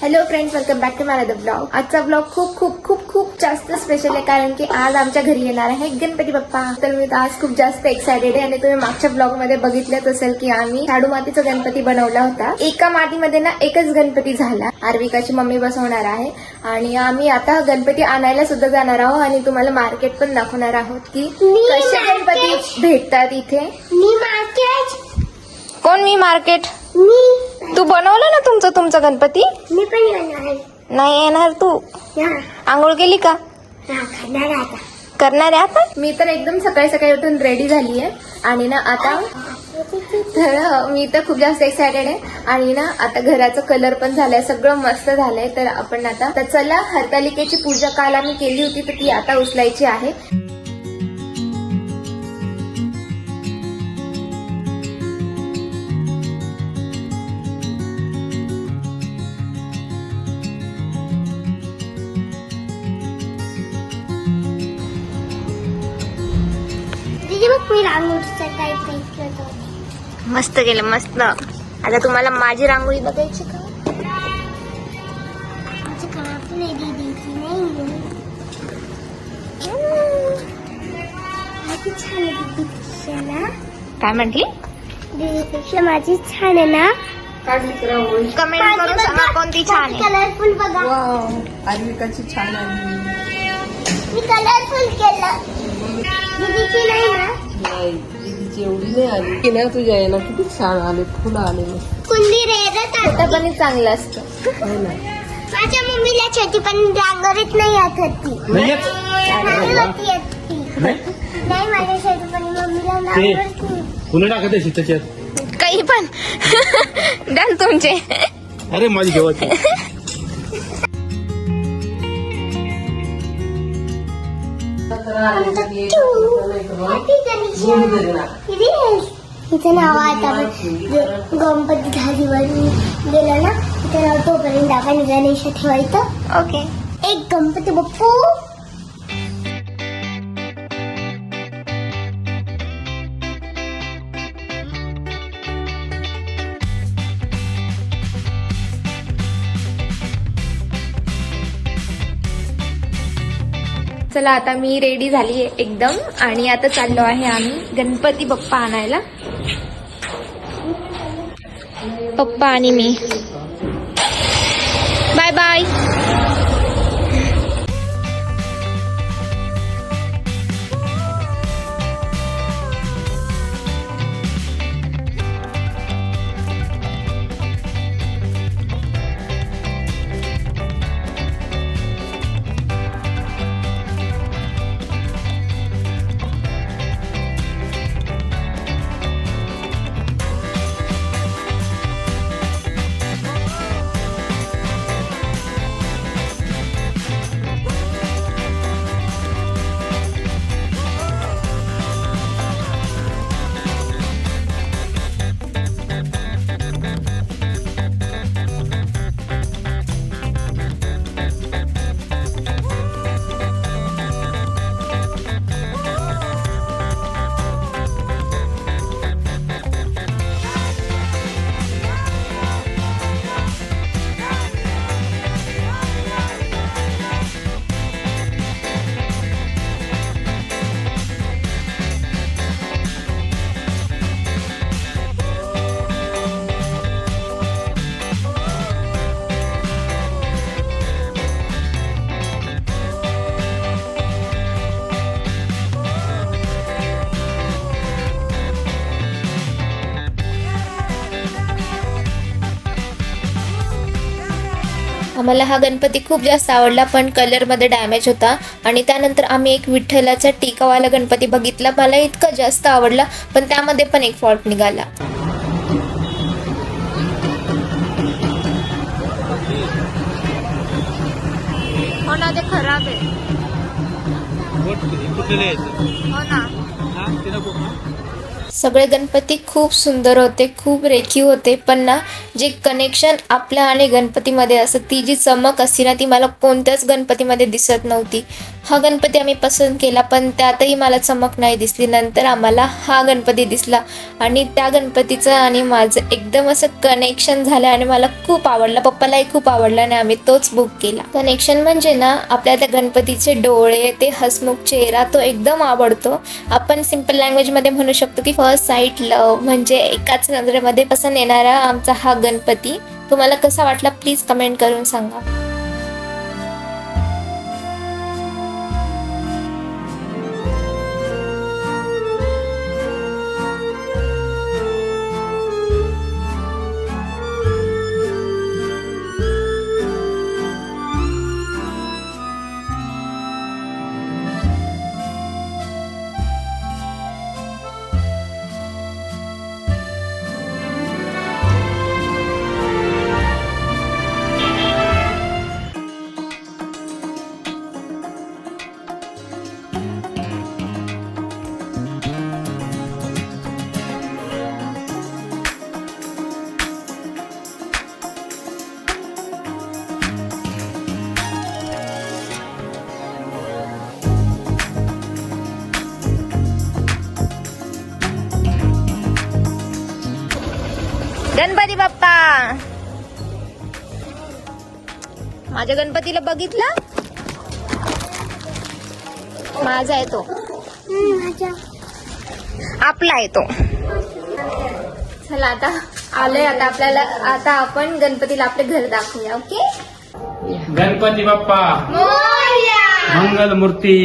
Hello friends welcome back to my the blog आजचा blog खूप खूप खूप खूप जास्त स्पेशल आहे कारण की आज आमच्या घरी येणार आहे गणपती बाप्पा. तर मी आज खूप जास्त एक्सायटेड आहे आणि तुम्ही मागच्या ब्लॉगमध्ये बघितलंच असेल की आम्ही शाडू मातीचा गणपती बनवला होता. एका मातीमध्ये ना एकच गणपती झाला. आर्विकाची मम्मी बसवणार आहे आणि आम्ही आता गणपती आणायला सुद्धा जाणार आहोत आणि तुम्हाला मार्केट पण दाखवणार आहोत की कसे गणपती भेटतात इथे. मी मार्केट कोण मी मार्केट मी तू बनवलं ना तुमचं तुमचं गणपती? मी पण येणार नाही येणार तू? हा आंघोळ केली का? हा करणार आहे आता. मी तर एकदम सकाळी सकाळी उठून रेडी झाली आहे आणि ना आता तर मी तर खूप जास्त एक्सायटेड आहे. आणि ना आता घराचा कलर पण झालाय सगळं मस्त झालंय. तर आपण आता तर चला हरतालिकेची पूजा काल आम्ही केली होती तर ती आता उचलायची आहे. बघ मी रांगोळीचा काय पेंट करतो. मस्त केलं मस्त. आता तुम्हाला माझी रांगोळी बघायची का? आहे काय म्हटली? दीदीपेक्षा माझी छान आहे ना? कमेंट करून सांगा कोणती छान आहे. कलरफुल बघा. आर्विकाची छान आली मी कलरफुल केलं. दीदीची नाही ना? नाही दीदीची एवढी नाही आली. की नाही तुझ्या याला किती छान आले फुलं आले छोटं पण चांगलं असतं. हो ना. माझ्या मम्मीला छोटी पण रांगोळीत नाही येत होती नाही येत? नाही होती येत ती. नाही? माझ्या छोटी पण मम्मीला रांगोळीत नाही फुलं टाकत आहे त्याच्यात काही पण. डन तुमचे. अरे माझी जेवायची तिचं नाव आता आपण गणपती धारीवर गेलं ना तिचं नाव तोपर्यंत आपण गणेश ठेवायचं ओके एक गणपती बाप्पू. चला आता मी रेडी झाली आहे एकदम. आणि आता चाललो आहे आम्ही गणपती बाप्पा आणायला. पप्पा आणि मी. बाय बाय आम्हाला हा गणपती खूप जास्त आवडला पण कलरमध्ये डॅमेज होता. आणि त्यानंतर आम्ही एक विठ्ठलाचा टिकावाला गणपती बघितला. मला इतका जास्त आवडला पण त्यामध्ये पण एक फॉल्ट निघाला. हो ना ते खराब आहे. हो ना. हा सगळे गणपती खूप सुंदर होते खूप रेखीव होते. पण ना जे कनेक्शन आपल्या आणि गणपतीमध्ये असतं ती जी चमक असते ना ती मला कोणत्याच गणपतीमध्ये दिसत नव्हती. हा गणपती आम्ही पसंत केला पण त्यातही मला चमक नाही दिसली. नंतर आम्हाला हा गणपती दिसला आणि त्या गणपतीचं आणि माझं एकदम असं कनेक्शन झालं आणि मला खूप आवडला. पप्पालाही खूप आवडला आणि आम्ही तोच बुक केला. कनेक्शन म्हणजे ना आपल्या त्या गणपतीचे डोळे ते हसमुख चेहरा तो एकदम आवडतो. आपण सिंपल लँग्वेजमध्ये म्हणू शकतो की फर्स्ट साईट लव म्हणजे एकाच नजरेमध्ये पसंत येणारा आमचा हा गणपती. तुम्हाला कसा वाटला? प्लीज कमेंट करून सांगा. गणपती बाप्पा. माझ्या गणपतीला बघितलं? माझा आहे तो. आपला आहे तो. चला आता आलोय आता आपल्याला आता आपण गणपतीला आपले घर दाखवूया ओके? गणपती बाप्पा. मोर्या. मंगल मूर्ती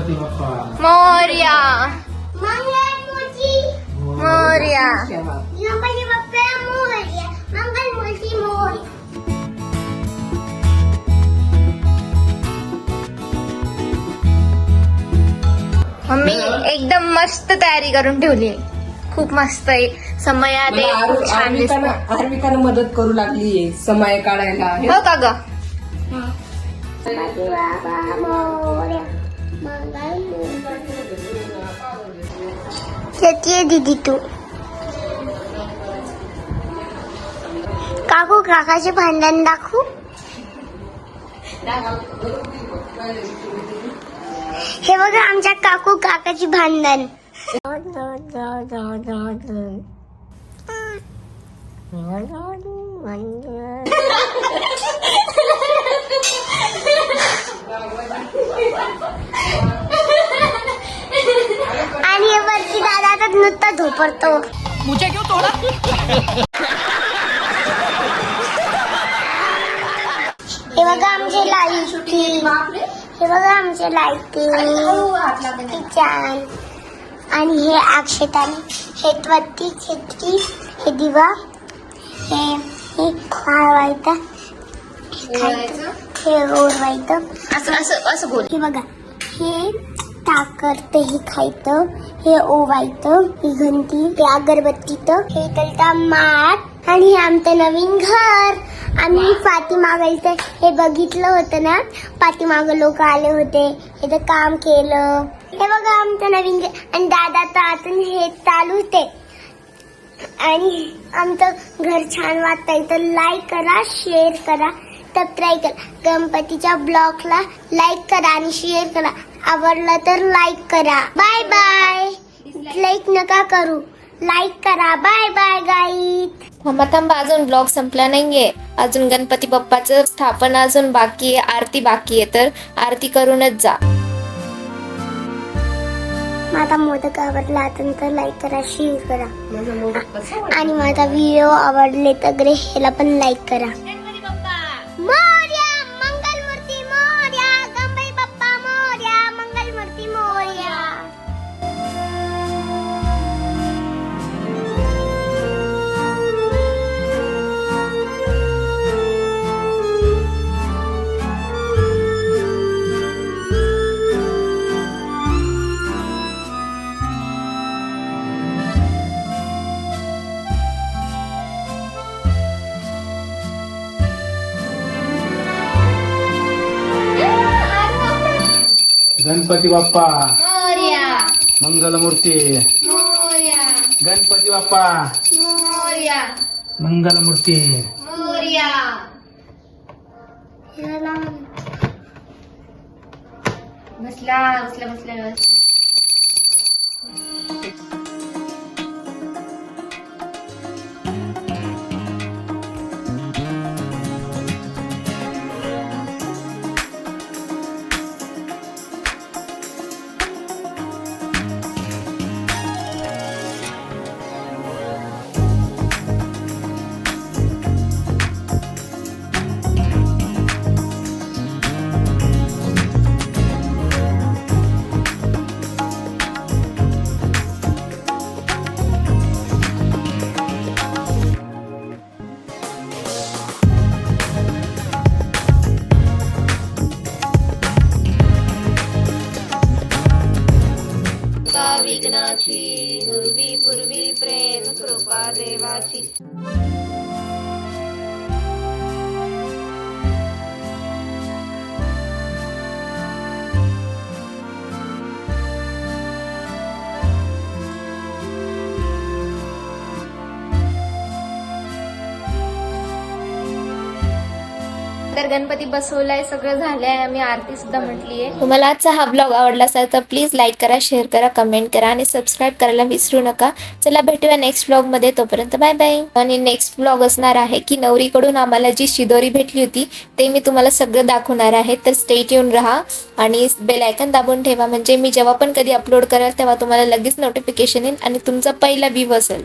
गणपती बाप्पा मोर्या मोर्या गणपती बाप्पा मोरया मंगलमूर्ती मोरया मम्मी एकदम मस्त तयारी करून ठेवली. खूप मस्त आहे. मला आहे, खूप छान दिसतं मदत करू लागली समय काढायला. हे हो का ग? मोरया येते दीदी तू काकू काकाचे भांडण दाखवू हे बघा आमच्या काकू काकाची भांडण आणि हे वरती दादा आता नुसता झोपडतो. हे बघा आमचे लाईटिंग हे बघा आमचे लाईटिंग किचन आणि हे अक्षताने हे त्वती छत्री हे दिवा. हे हे खावायचं हे ओढवायचं असं असं असं बोल. हे बघा. हे टाकर हे खायचं हे ओवायचं ही घंटी ते अगरबत्तीचं हे तलता माठ आणि हे आमचं नवीन घर. आम्ही पाठीमागायचं हे बघितलं होतं ना? पाठीमाग लोक आले होते. हे तर काम केलं. हे बघा आमचं नवीन घर. आणि दादाचं आतून हे चालू ते आणि आमचं घर छान वाटतंय. तर लाईक करा शेअर करा. सबस्क्राईब करा. गणपतीच्या ब्लॉगला लाईक करा आणि शेअर करा. आवडलं तर लाईक करा. बाय बाय लाईक नका करू. लाईक करा. बाय बाय गाईत थांबा थांबा अजून ब्लॉग संपला नाहीये. अजून गणपती बाप्पाचं स्थापना अजून बाकी आहे. आरती बाकी आहे. तर आरती करूनच जा. माझा मोदक आवडला असेल तर लाईक करा शेअर करा. माझा मोदक कसा आणि माझा व्हिडिओ आवडले तर ग्रे ह्याला पण लाईक करा. गणपती बाप्पा मोर्या मंगलमूर्ती मोर्या गणपती बाप्पा मोर्या मंगलमूर्ती मोर्या बसला बसला बसला गणपती बसवलाय सगळं झालंय आम्ही आरती सुद्धा म्हटलीये. तुम्हाला आजचा हा ब्लॉग आवडला असेल तर प्लीज लाईक करा शेअर करा कमेंट करा आणि सबस्क्राईब करायला विसरू नका. चला भेटूया नेक्स्ट ब्लॉगमध्ये. तोपर्यंत बाय बाय आणि नेक्स्ट ब्लॉग असणार आहे की नवरीकडून आम्हाला जी शिदोरी भेटली होती ते मी तुम्हाला सगळं दाखवणार आहे. तर स्टेट येऊन राहा आणि बेल आयकन दाबून ठेवा. म्हणजे मी जेव्हा पण कधी अपलोड कराल तेव्हा तुम्हाला लगेच नोटिफिकेशन येईल आणि तुमचा पहिला व्ह्यू असेल.